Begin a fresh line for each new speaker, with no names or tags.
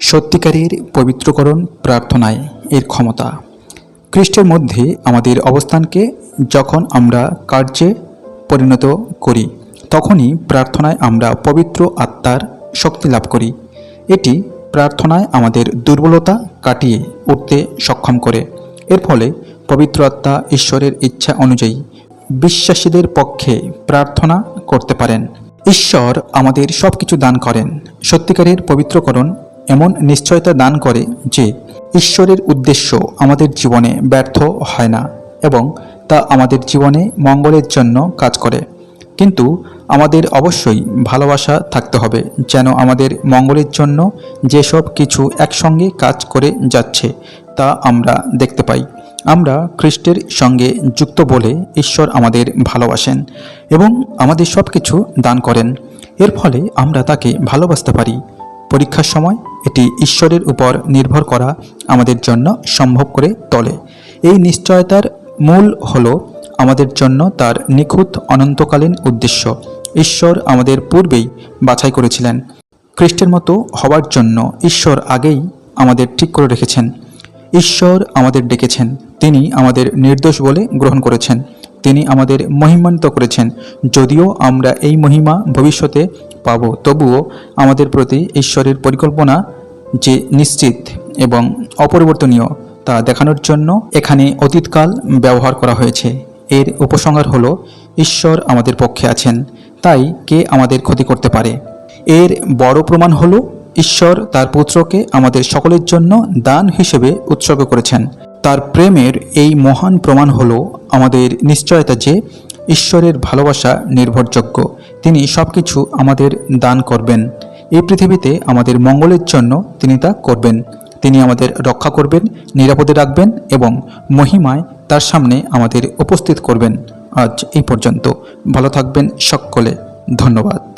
সত্যিকারের পবিত্রকরণ প্রার্থনায় এর ক্ষমতা। খ্রিস্টের মধ্যে আমাদের অবস্থানকে যখন আমরা কার্যে পরিণত করি, তখনই প্রার্থনায় আমরা পবিত্র আত্মার শক্তি লাভ করি। এটি প্রার্থনায় আমাদের দুর্বলতা কাটিয়ে উঠতে সক্ষম করে। এর ফলে পবিত্র আত্মা ঈশ্বরের ইচ্ছা অনুযায়ী বিশ্বাসীদের পক্ষে প্রার্থনা করতে পারেন। ঈশ্বর আমাদের সব কিছু দান করেন। সত্যিকারের পবিত্রকরণ এমন নিশ্চয়তা দান করে যে ঈশ্বরের উদ্দেশ্য আমাদের জীবনে ব্যর্থ হয় না এবং তা আমাদের জীবনে মঙ্গলের জন্য কাজ করে। কিন্তু আমাদের অবশ্যই ভালোবাসা থাকতে হবে যেন আমাদের মঙ্গলের জন্য যেসব কিছু একসঙ্গে কাজ করে যাচ্ছে তা আমরা দেখতে পাই। আমরা খ্রিস্টের সঙ্গে যুক্ত বলে ঈশ্বর আমাদের ভালোবাসেন এবং আমাদের সব কিছু দান করেন। এর ফলে আমরা তাকে ভালোবাসতে পারি। পরীক্ষার সময় এটি ঈশ্বরের উপর নির্ভর করা আমাদের জন্য সম্ভব করে তোলে। এই নিশ্চয়তার মূল হল আমাদের জন্য তার নিখুঁত অনন্তকালীন উদ্দেশ্য। ঈশ্বর আমাদের পূর্বেই বাছাই করেছিলেন। খ্রিস্টের মতো হওয়ার জন্য ঈশ্বর আগেই আমাদের ঠিক করে রেখেছেন। ঈশ্বর আমাদের ডেকেছেন। তিনি আমাদের নির্দোষ বলে গ্রহণ করেছেন। তিনি আমাদের মহিমান্বিত করেছেন। যদিও আমরা এই মহিমা ভবিষ্যতে পাব, তবুও আমাদের প্রতি ঈশ্বরের পরিকল্পনা যে নিশ্চিত এবং অপরিবর্তনীয় তা দেখানোর জন্য এখানে অতীতকাল ব্যবহার করা হয়েছে। এর উপসংহার হল, ঈশ্বর আমাদের পক্ষে আছেন, তাই কে আমাদের ক্ষতি করতে পারে? এর বড় প্রমাণ হলো, ঈশ্বর তার পুত্রকে আমাদের সকলের জন্য দান হিসেবে উৎসর্গ করেছেন। তার প্রেমের এই মহান প্রমাণ হলো আমাদের নিশ্চয়তা যে ঈশ্বরের ভালোবাসা নির্ভরযোগ্য, তিনি সব কিছু আমাদের দান করবেন। এই পৃথিবীতে আমাদের মঙ্গলের জন্য তিনি তা করবেন। তিনি আমাদের রক্ষা করবেন, নিরাপদে রাখবেন এবং মহিমায় তার সামনে আমাদের উপস্থিত করবেন। আজ এই পর্যন্ত। ভালো থাকবেন সকলে। ধন্যবাদ।